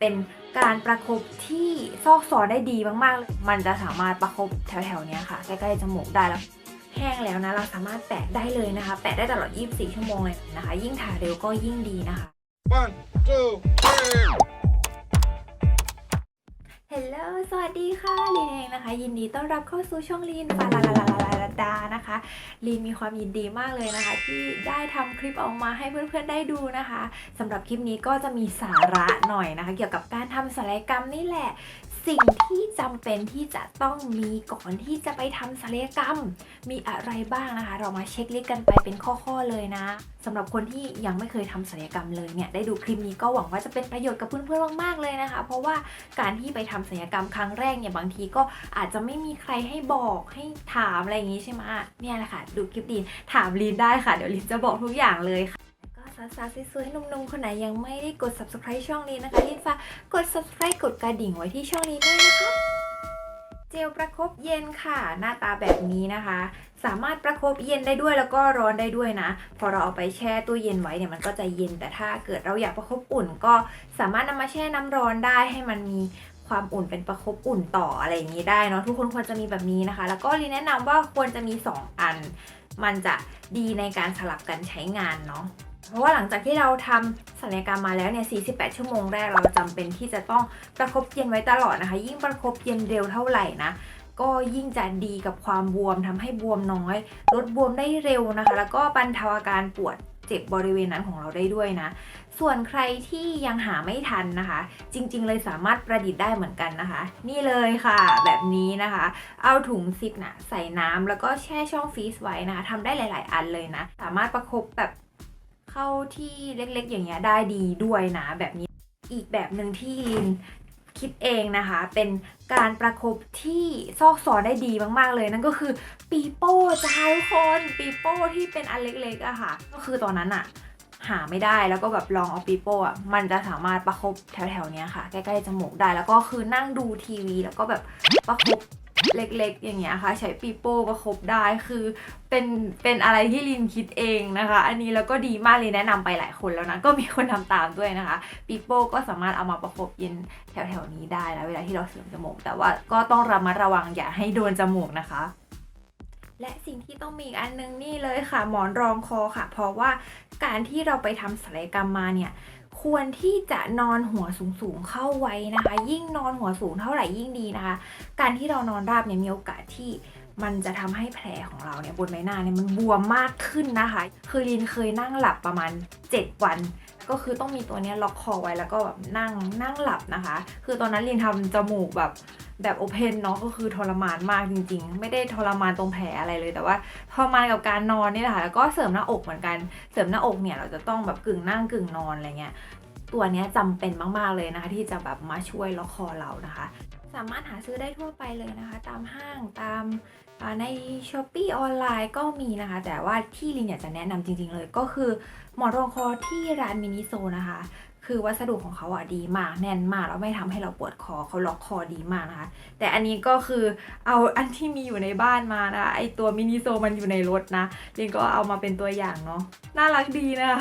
เป็นการประคบที่ซอกซอนได้ดีมากๆเลยมันจะสามารถประคบแถวๆเนี้ยค่ะใกล้ๆจมูกได้แล้วแห้งแล้วนะเราสามารถแปะได้เลยนะคะ แปะได้ตลอด 24 ชั่วโมงเลยนะคะ ยิ่งทาเร็วก็ยิ่งดีนะคะ One, two, three. เฮลโลสวัสดีค่ะลีนเองนะคะ ยินดีต้อนรับเข้าสู่ช่องลีนฟาลาลาลาลาลาดานะคะลีนมีความยินดีมากเลยนะคะ ที่ได้ทำคลิปออกมาให้เพื่อนๆได้ดูนะคะสำหรับคลิปนี้ก็จะมีสาระหน่อยนะคะ เกี่ยวกับการทำศัลยกรรมนี่แหละ สิ่งที่จำเป็นที่จะต้องมีก่อนที่จะไปทำศัลยกรรม มีอะไรบ้างนะคะ เรามาเช็คลิสต์กันไปเป็นข้อๆเลยนะสำหรับคนที่ยังไม่เคยทำศัลยกรรมเลยเนี่ยได้ดูคลิปนี้ก็หวังว่าจะเป็นประโยชน์กับเพื่อนๆมากๆเลยนะคะ เพราะว่าการที่ไปทำศัลยกรรมครั้งแรกเนี่ยบางทีก็อาจจะไม่มีใครให้บอกให้ถามอะไรอย่างนี้ใช่ไหมเนี่ยแหละค่ะดูคลิปดีนถามลีนได้ค่ะเดี๋ยวลีนจะบอกทุกอย่างเลยค่ะ ก็สาวๆสวยๆหนุ่มๆคนไหนยังไม่ได้กด subscribe ช่องนี้นะคะลีนฝากด subscribe กดกระดิ่งไว้ที่ช่องนี้ด้วยนะคะเจลประคบเย็นค่ะ หน้าตาแบบนี้นะคะ สามารถประคบเย็นได้ด้วยแล้วก็ร้อนได้ด้วยนะ พอเราเอาไปแช่ตู้เย็นไว้เนี่ยมันก็จะเย็นแต่ถ้าเกิดเราอยากประคบอุ่น ก็สามารถนำมาแช่น้ำร้อนได้ให้มันมีความอุ่นเป็นประคบอุ่นต่ออะไรอย่างนี้ได้เนาะทุกคนควรจะมีแบบนี้นะคะ แล้วก็รีแนะนำว่าควรจะมี 2 อัน มันจะดีในการสลับกันใช้งานเนาะ เพราะว่าหลังจากที่เราทำศัลยกรรมมาแล้วเนี่ย 48 ชั่วโมงแรกเราจำเป็นที่จะต้องประคบเย็นไว้ตลอดนะคะ ยิ่งประคบเย็นเร็วเท่าไหร่นะก็ยิ่งจะดีกับความบวมทำให้บวมน้อย ลดบวมได้เร็วนะคะ แล้วก็บรรเทาอาการปวดเจ็บบริเวณนั้นของเราได้ด้วยนะ ส่วนใครที่ยังหาไม่ทันนะคะ จริง ๆ เลยสามารถประดิษฐ์ได้เหมือนกันนะคะ นี่เลยค่ะ แบบนี้นะคะ เอาถุงซิปนะใส่น้ำแล้วก็แช่ช่องฟรีซไว้นะคะทำได้หลาย ๆ อันเลยนะ สามารถประคบแบบ เข้าที่เล็กๆ อย่างเงี้ยได้ดีด้วยนะแบบนี้อีกแบบหนึ่งที่ลินคิดเองนะคะ เป็นการประคบที่ซอกซอนได้ดีมากๆเลย นั่นก็คือปีโป้จ้าทุกคนปีโป้ที่เป็นอันเล็กๆอะค่ะ ก็คือตอนนั้นอะหาไม่ได้แล้วก็แบบลองเอาปีโป้อะมันจะสามารถประคบแถวๆเนี้ยค่ะ ใกล้ๆจมูกได้แล้วก็คือนั่งดูทีวี แล้วก็แบบประคบ เล็กๆ อย่างเงี้ยค่ะ ใช้ปีโป้ประคบได้คือเป็นเป็นอะไรที่ลินคิดเองนะคะ อันนี้แล้วก็ดีมากเลยแนะนำไปหลายคนแล้วนะ ก็มีคนทำตามด้วยนะคะปีโป้ก็สามารถเอามาประคบเย็นแถวๆนี้ได้นะเวลาที่เราเสริมจมูกแต่ว่าก็ต้องระมัดระวังอย่าให้โดนจมูกนะคะ และสิ่งที่ต้องมีอีกอันนึงนี่เลยค่ะ หมอนรองคอค่ะ เพราะว่าการที่เราไปทำศัลยกรรมมาเนี่ยควรที่จะนอนหัวสูงๆเข้าไว้นะคะ ยิ่งนอนหัวสูงเท่าไหร่ยิ่งดีนะคะ การที่เรานอนราบเนี่ยมีโอกาสที่มันจะทำให้แผลของเราเนี่ยบนใบหน้าเนี่ยมันบวมมากขึ้นนะคะ คือลินเคยนั่งหลับประมาณ 7 วัน ก็คือต้องมีตัวนี้ล็อกคอไว้แล้วก็แบบนั่งนั่งหลับนะคะ คือตอนนั้นลินทำจมูกแบบ แบบโอเพนเนาะก็คือทรมานมากจริง ๆ ไม่ได้ทรมานตรงแผลอะไรเลย แต่ว่าทรมานกับการนอนนี่แหละค่ะแล้วก็เสริมหน้าอกเหมือนกัน เสริมหน้าอกเนี่ยเราจะต้องแบบกึ่งนั่งกึ่งนอนอะไรเงี้ย ตัวนี้ยจำเป็นมากๆเลยนะคะที่จะแบบมาช่วยล็อกคอเรานะคะ สามารถหาซื้อได้ทั่วไปเลยนะคะ ตามห้างตามใน s h อ p e e ออนไลน์ก็มีนะคะ แต่ว่าที่ลินอยากจะแนะนำจริง ๆ เลยก็คือหมอนรองคอที่ร้านมินิโซนะคะ คือวัสดุของเขาอะดีมาก แน่นมากแล้วไม่ทำให้เราปวดคอเขาล็อกคอดีมากนะคะ แต่อันนี้ก็คือเอาอันที่มีอยู่ในบ้านมานะไอตัวมินิโซมันอยู่ในรถนะลินก็เอามาเป็นตัวอย่างเนาะน่ารักดีนะคะ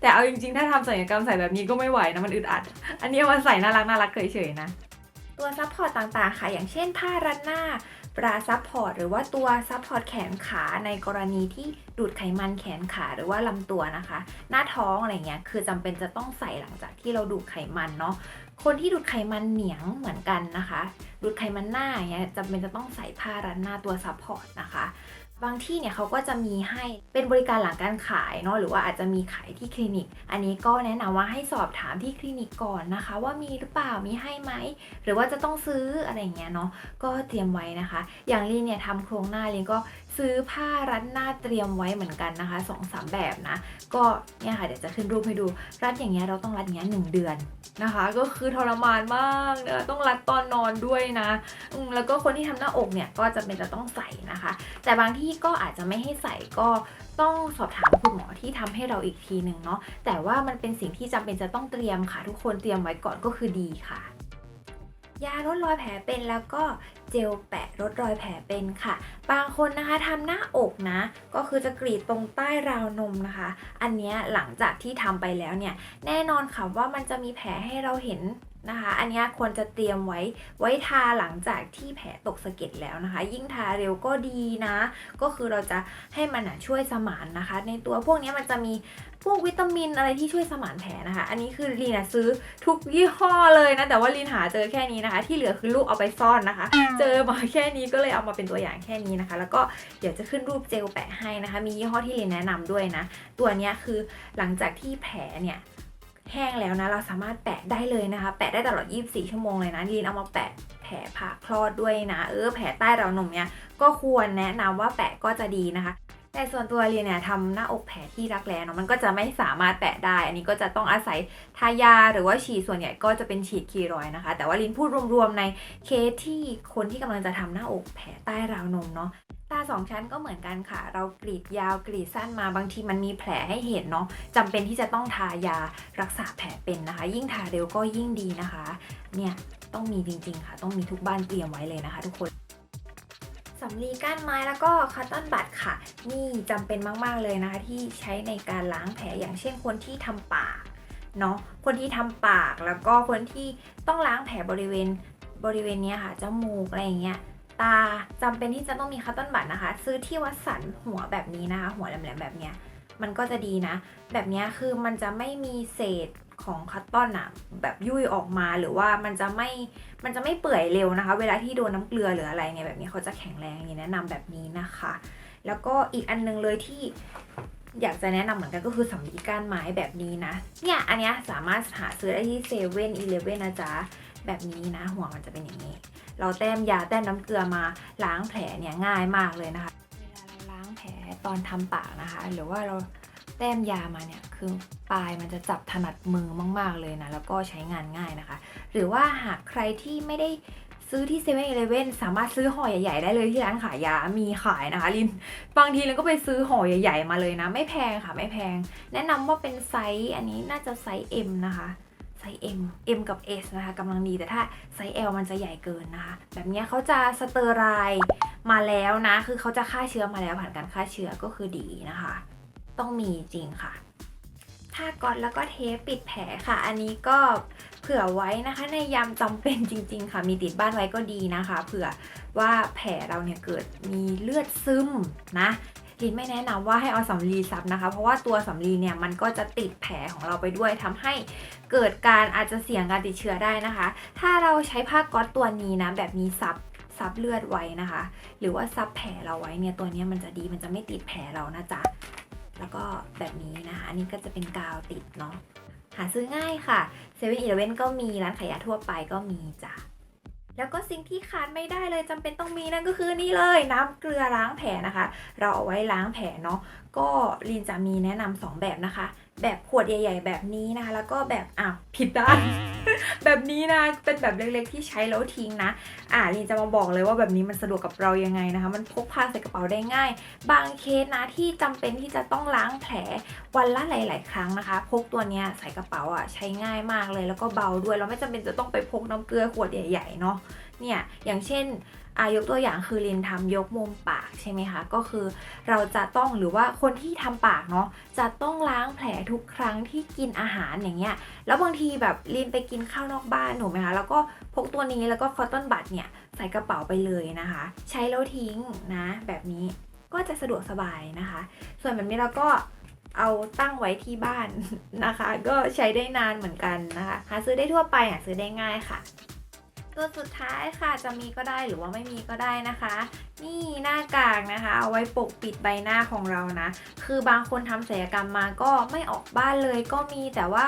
แต่เอาจริงๆ ถ้าทำศัลยกรรมใส่แบบนี้ก็ไม่ไหวนะมันอึดอัด อันนี้เอามาใส่น่ารักน่ารักเฉยๆนะ ตัวซัพพอร์ตต่างๆค่ะอย่างเช่นผ้ารัดหน้า ปลาซัพพอร์ตหรือว่าตัวซัพพอร์ตแขนขาในกรณีที่ดูดไขมันแขนขาหรือว่าลำตัวนะคะ หน้าท้องอะไรเงี้ยคือจำเป็นจะต้องใส่หลังจากที่เราดูดไขมันเนาะคนที่ดูดไขมันเหนียงเหมือนกันนะคะ ดูดไขมันหน้าอย่างเงี้ยจำเป็นจะต้องใส่ผ้ารัดหน้าตัวซัพพอร์ตนะคะ บางที่เนี่ยเขาก็จะมีให้เป็นบริการหลังการขายเนาะหรือว่าอาจจะมีขายที่คลินิก อันนี้ก็แนะนำว่าให้สอบถามที่คลินิกก่อนนะคะ ว่ามีหรือเปล่ามีให้ไหมหรือว่าจะต้องซื้ออะไรเงี้ยเนาะก็เตรียมไว้นะคะ อย่างลีนเนี่ยทำโครงหน้าลีนก็ซื้อผ้ารัดหน้าเตรียมไว้เหมือนกันนะคะสองสามแบบนะ ก็เนี่ยค่ะเดี๋ยวจะขึ้นรูปให้ดู รัดอย่างเงี้ยเราต้องรัดอย่างเงี้ยหนึ่งเดือนนะคะ ก็คือทรมานมากเนอะต้องรัดตอนนอนด้วยนะแล้วก็คนที่ทำหน้าอกเนี่ยก็จะเป็นจะต้องใส่นะคะ แต่บางที่ก็อาจจะไม่ให้ใส่ก็ต้องสอบถามคุณหมอที่ทำให้เราอีกทีหนึ่งเนาะแต่ว่ามันเป็นสิ่งที่จำเป็นจะต้องเตรียมค่ะ ทุกคนเตรียมไว้ก่อนก็คือดีค่ะยาลดรอยแผลเป็นแล้วก็ เจลแปะลดรอยแผลเป็นค่ะ บางคนนะคะทำหน้าอกนะ ก็คือจะกรีดตรงใต้ราวนมนะคะ อันนี้หลังจากที่ทำไปแล้วเนี่ย แน่นอนค่ะว่ามันจะมีแผลให้เราเห็น นะคะ อันนี้ควรจะเตรียมไว้ไว้ทาหลังจากที่แผลตกสะเก็ดแล้วนะคะ ยิ่งทาเร็วก็ดีนะ ก็คือเราจะให้มันช่วยสมานนะคะ ในตัวพวกนี้มันจะมีพวกวิตามินอะไรที่ช่วยสมานแผลนะคะ อันนี้คือลีนะซื้อทุกยี่ห้อเลยนะ แต่ว่าลีนหาเจอแค่นี้นะคะ ที่เหลือคือลูกเอาไปซ่อนนะคะ เจอมาแค่นี้ก็เลยเอามาเป็นตัวอย่างแค่นี้นะคะ แล้วก็เดี๋ยวจะขึ้นรูปเจลแปะให้นะคะ มียี่ห้อที่ลีนแนะนำด้วยนะ ตัวนี้คือหลังจากที่แผลเนี่ย แห้งแล้วนะ เราสามารถแปะได้เลยนะคะ แปะได้ตลอด 24 ชั่วโมงเลยนะลีนเอามาแปะแผลผ่าคลอดด้วยนะ เออแผลใต้เรานมเนี่ยก็ควรแนะนำว่าแปะก็จะดีนะคะ แต่ส่วนตัวเรียนเนี่ยทำหน้าอกแผลที่รักแร้เนาะมันก็จะไม่สามารถแปะได้ อันนี้ก็จะต้องอาศัยทายาหรือว่าฉีดส่วนใหญ่ก็จะเป็นฉีดคีรอยด์นะคะ แต่ว่าลินพูดรวมๆในเคสที่คนที่กำลังจะทำหน้าอกแผลใต้ราวนมเนาะตาสองชั้นก็เหมือนกันค่ะ เรากรีดยาวกรีดสั้นมาบางทีมันมีแผลให้เห็นเนาะจำเป็นที่จะต้องทายารักษาแผลเป็นนะคะ ยิ่งทาเร็วก็ยิ่งดีนะคะ เนี่ยต้องมีจริงๆค่ะ ต้องมีทุกบ้านเตรียมไว้เลยนะคะ ทุกคน สำลีก้านไม้แล้วก็คัตตอนบัดค่ะ นี่จำเป็นมาก ๆ เลยนะคะ ที่ใช้ในการล้างแผลอย่างเช่นคนที่ทำปากเนาะคนที่ทำปากแล้วก็คนที่ต้องล้างแผลบริเวณบริเวณนี้ค่ะจมูกอะไรอย่างเงี้ยตาจำเป็นที่จะต้องมีคัตตอนบัดนะคะ ซื้อที่วัดสันหัวแบบนี้นะคะ หัวแหลมๆแบบเนี้ยมันก็จะดีนะ แบบเนี้ยคือมันจะไม่มีเศษ ของคัตตอนอะแบบยุ่ยออกมาหรือว่ามันจะไม่มันจะไม่เปื่อยเร็วนะคะ เวลาที่โดนน้ำเกลือหรืออะไรเนี่ยแบบนี้เขาจะแข็งแรงอย่างแนะนำแบบนี้นะคะ แล้วก็อีกอันนึงเลยที่อยากจะแนะนำเหมือนกันก็คือสำลีก้านไม้แบบนี้นะ เนี่ยอันเนี้ยสามารถหาซื้อได้ที่เซเว่นอีเลฟเว่นนะจ๊ะ แบบนี้นะ หัวมันจะเป็นอย่างนี้ เราแต้มยาแต้มน้ำเกลือมาล้างแผลเนี่ยง่ายมากเลยนะคะเวลาเราล้างแผลตอนทำปากนะคะ หรือว่าเรา แต้มยามาเนี่ยคือปลายมันจะจับถนัดมือมากๆเลยนะ แล้วก็ใช้งานง่ายนะคะ หรือว่าหากใครที่ไม่ได้ซื้อที่เซเว่นอีเลเว่นสามารถซื้อห่อใหญ่ๆได้เลยที่ร้านขายยา มีขายนะคะลิน บางทีลินก็ไปซื้อห่อใหญ่ ๆ มาเลยนะ ไม่แพงค่ะไม่แพง แนะนำว่าเป็นไซส์อันนี้น่าจะไซส์ M นะคะไซส์ M M กับ S นะคะกำลังดีแต่ถ้าไซส์ L มันจะใหญ่เกินนะคะ แบบนี้เขาจะสเตอร์ไรด์มาแล้วนะ คือเขาจะฆ่าเชื้อมาแล้วผ่านการฆ่าเชื้อก็คือดีนะคะ ต้องมีจริงค่ะผ้าก๊อตแล้วก็เทปปิดแผลค่ะ อันนี้ก็เผื่อไว้นะคะ ในยามจำเป็นจริง ๆ ค่ะ มีติดบ้านไว้ก็ดีนะคะ เผื่อว่าแผลเราเนี่ยเกิดมีเลือดซึมนะลินไม่แนะนำว่าให้เอาสำลีซับนะคะ เพราะว่าตัวสำลีเนี่ยมันก็จะติดแผลของเราไปด้วยทำให้เกิดการอาจจะเสี่ยงการติดเชื้อได้นะคะ ถ้าเราใช้ผ้าก๊อตตัวนี้นะแบบนี้ซับซับเลือดไว้นะคะ หรือว่าซับแผลเราไว้เนี่ยตัวนี้มันจะดีมันจะไม่ติดแผลเรานะจ๊ะ แล้วก็แบบนี้นะคะ อันนี้ก็จะเป็นกาวติดเนาะ หาซื้อง่ายค่ะเซเว่นอีเลเว่นก็มีร้านขายยาทั่วไปก็มีจ้ะ แล้วก็สิ่งที่ขาดไม่ได้เลยจำเป็นต้องมีนั่นก็คือนี่เลยน้ำเกลือล้างแผลนะคะ เราเอาไว้ล้างแผลเนาะ ก็ลินจะมีแนะนำสองแบบนะคะ แบบขวดใหญ่ ๆ แบบนี้นะคะ แล้วก็แบบอ้าวผิดด้าน แบบนี้นะ เป็นแบบเล็กๆที่ใช้แล้วทิ้งนะ อ่าลินจะมาบอกเลยว่าแบบนี้มันสะดวกกับเรายังไงนะคะ มันพกพาใส่กระเป๋าได้ง่าย บางเคสนะที่จำเป็นที่จะต้องล้างแผลวันละหลาย ๆ ครั้งนะคะ พกตัวเนี้ยใส่กระเป๋าอะใช้ง่ายมากเลย แล้วก็เบาด้วย เราไม่จำเป็นจะต้องไปพกน้ำเกลือขวดใหญ่ ๆ เนาะเนี่ย อย่างเช่น อายกตัวอย่างคือลินทำยกมุมปากใช่ไหมคะ ก็คือเราจะต้องหรือว่าคนที่ทำปากเนาะจะต้องล้างแผลทุกครั้งที่กินอาหารอย่างเงี้ย แล้วบางทีแบบลินไปกินข้าวนอกบ้านถูไหมคะแล้วก็พกตัวนี้แล้วก็คอตตอนบัดเนี่ยใส่กระเป๋าไปเลยนะคะ ใช้แล้วทิ้งนะแบบนี้ก็จะสะดวกสบายนะคะ ส่วนแบบนี้เราก็เอาตั้งไว้ที่บ้านนะคะ ก็ใช้ได้นานเหมือนกันนะคะ หาซื้อได้ทั่วไปหาซื้อได้ง่ายค่ะ ตัวสุดท้ายค่ะจะมีก็ได้หรือว่าไม่มีก็ได้นะคะ นี่หน้ากากนะคะเอาไว้ปกปิดใบหน้าของเรานะ คือบางคนทำศัลยกรรมมาก็ไม่ออกบ้านเลยก็มีแต่ว่า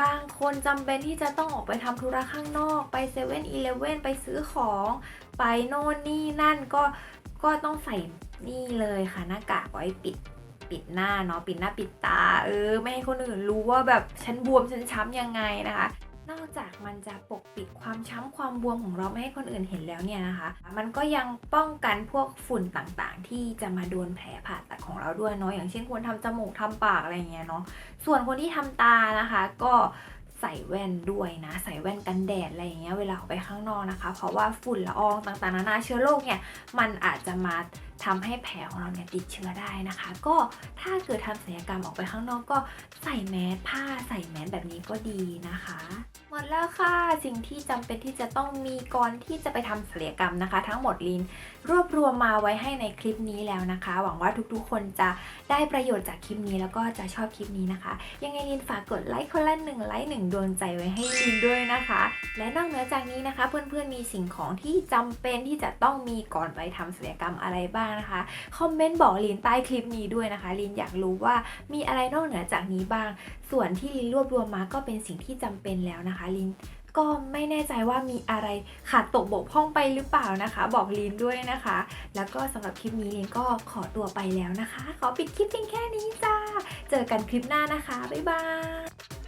บางคนจำเป็นที่จะต้องออกไปทำธุระข้างนอก ไปเซเว่นอีเลเว่นไปซื้อของ ไปโน่นนี่นั่นก็ก็ต้องใส่นี่เลยค่ะหน้ากากไว้ปิดปิดหน้าเนาะปิดหน้าปิดตา เออ ไม่ให้คนอื่นรู้ว่าแบบฉันบวมฉันช้ำยังไงนะคะ นอกจากมันจะปกปิดความช้ำความบวมของเราไม่ให้คนอื่นเห็นแล้วเนี่ยนะคะ มันก็ยังป้องกันพวกฝุ่นต่างๆ ที่จะมาโดนแผลผ่าตัดของเราด้วยเนาะอย่างเช่นคนทำจมูกทำปากอะไรเงี้ยเนาะส่วนคนที่ทำตานะคะ ก็ใส่แว่นด้วยนะ ใส่แว่นกันแดดอะไรอย่างเงี้ยเวลาออกไปข้างนอกนะคะ เพราะว่าฝุ่นละอองต่างๆนานาเชื้อโรคเนี่ยมันอาจจะมา ทำให้แผลของเราเนี่ยติดเชื้อได้นะคะ ก็ถ้าเกิดทำศัลยกรรมออกไปข้างนอกก็ใส่แมสผ้าใส่แมสแบบนี้ก็ดีนะคะ หมดแล้วค่ะสิ่งที่จำเป็นที่จะต้องมีก่อนที่จะไปทำศัลยกรรมนะคะ ทั้งหมดลินรวบรวมมาไว้ให้ในคลิปนี้แล้วนะคะ หวังว่าทุกๆ คนจะได้ประโยชน์จากคลิปนี้แล้วก็จะชอบคลิปนี้นะคะ ยังไงลินฝากกดไลค์คนละหนึ่งไลค์หนึ่งดวงใจไว้ให้ลินด้วยนะคะ และนอกเหนือจากนี้นะคะ เพื่อนๆมีสิ่งของที่จำเป็นที่จะต้องมีก่อนไปทำศัลยกรรมอะไรบ้างนะคะ คอมเมนต์บอกลินใต้คลิปนี้ด้วยนะคะ ลินอยากรู้ว่ามีอะไรนอกเหนือจากนี้บ้าง ส่วนที่ลินรวบรวมมาก็เป็นสิ่งที่จำเป็นแล้วนะคะ ลินก็ไม่แน่ใจว่ามีอะไรขาดตกบกพร่องไปหรือเปล่านะคะ บอกลินด้วยนะคะ แล้วก็สำหรับคลิปนี้ลินก็ขอตัวไปแล้วนะคะ ขอปิดคลิปเพียงแค่นี้จ้า เจอกันคลิปหน้านะคะ บ๊ายบาย